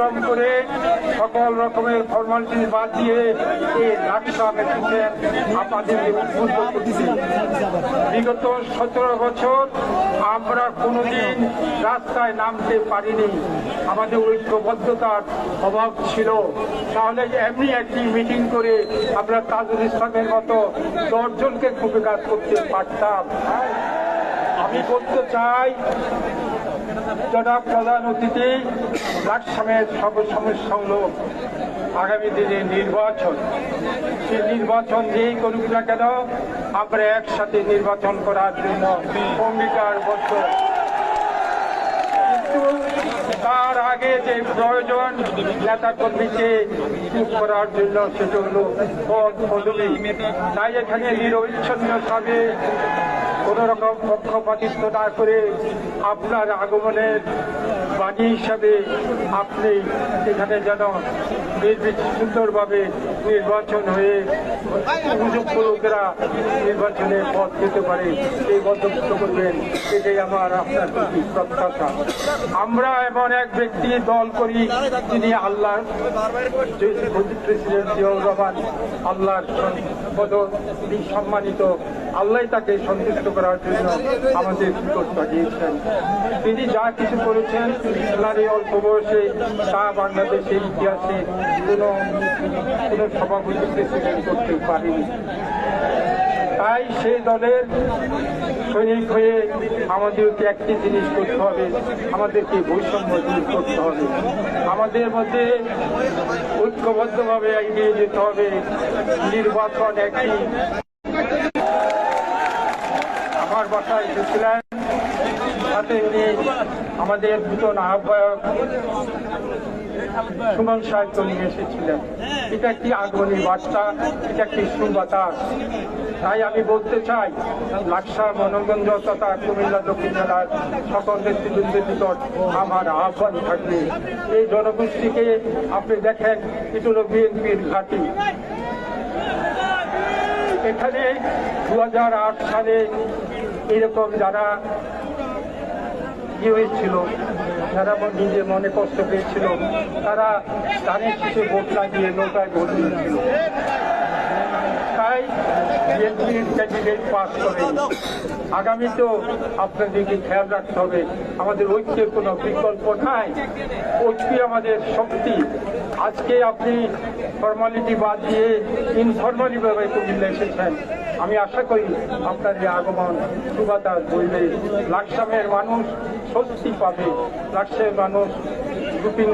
পরিশ্রম করে সকল রকমের ফর্মালিটি বাদ দিয়ে এই লাকসাম এসেছেন আপনাদেরকে উদ্বুদ্ধ বিগত সতেরো বছর আমরা কোনোদিন রাস্তায় নামতে পারিনি। আমাদের ঐক্যবদ্ধতার অভাব ছিল। তাহলে এমনি একটি মিটিং করে আমরা তাজুল ইসলামের মতো দশজনকে খুবই কাজ করতে পারতাম। আমি বলতে চাই জনাব প্রধান অতিথি লাকসামের সব সমস্যা হল আগামী দিনে নির্বাচন। সেই নির্বাচন যেই করুক না কেন, আমরা একসাথে নির্বাচন করার জন্য অঙ্গীকারবদ্ধ কিন্তু তার আগে যে প্রয়োজন, নেতা কর্মীকে চুপ করার জন্য সেটা হলো পদ পদবি তাই এখানে নিরবিচ্ছন্ন ভাবে কোন রকম পক্ষপাতিত্ব না করে আপনার আগমনের বাণী হিসাবে আপনি এখানে যেন নির্বিচ সুন্দরভাবে নির্বাচন হয়ে উপযুক্ত লোকেরা নির্বাচনে পথ পেতে পারে এই বন্দোবস্ত করবেন, এটাই আমার আপনার প্রতি প্রত্যাশা। আমরা এমন এক ব্যক্তি, দল করি, যিনি আল্লাহ প্রেসিডেন্ট জিয়াউর রহমান, আল্লাহর পদ তিনি সম্মানিত, আল্লাহ তাকে সন্তুষ্ট করার জন্য আমাদের নিকট পাঠিয়েছেন তিনি যা কিছু করেছেন ওনার এই অল্প বয়সে তা বাংলাদেশের ইতিহাসে কোনো কোনো সভাপতি প্রেসিডেন্ট করতে পারেনি তাই সেই দলের সৈনিক হয়ে আমাদেরকে একটি জিনিস করতে হবে, আমাদেরকে বৈষম্য দূর করতে হবে। আমাদের মধ্যে ঐক্যবদ্ধভাবে এগিয়ে যেতে হবে, নির্বাচন একটি। আমার বাসায় এসেছিলেন সাথে উনি আমাদের দুজন আহ্বায়ক সুমন সাহিত্য নিয়ে এসেছিলেন। এটা একটি আগমনী বার্তা? এটা একটি সুবাতাস? তাই আমি বলতে চাই, লাকসা মনোগঞ্জ তথা কুমিল্লা দক্ষিণ জেলার সকল নেতৃবৃন্দের নিকট আমার আহ্বান থাকবে। এই জনগোষ্ঠীকে আপনি দেখেন এটা বিএনপির ঘাঁটি। এখানে দু হাজার আট সালে এরকম যারা ইয়ে হয়েছিল, যারা নিজের নিজে মনে কষ্ট পেয়েছিল, তারা তাদের কিছু ভোট লাগিয়ে নৌকায় ভোট দিয়েছিল। তাই বিএনপির ক্যান্ডিডেট পাস করে আগামীতেও আপনাদেরকে খেয়াল রাখতে হবে, আমাদের ঐক্যের কোনো বিকল্প নাই। ঐক্যই আমাদের শক্তি। আজকে আপনি ফর্মালিটি বাদ দিয়ে ইনফর্মালি ভাবে কুমিল্লা এসেছেন। আমি আশা করি আপনার এই আগমন সুবাতাস বলবে লাকসামের মানুষ স্বস্তি পাবে। লাকসামের মানুষ রুটিন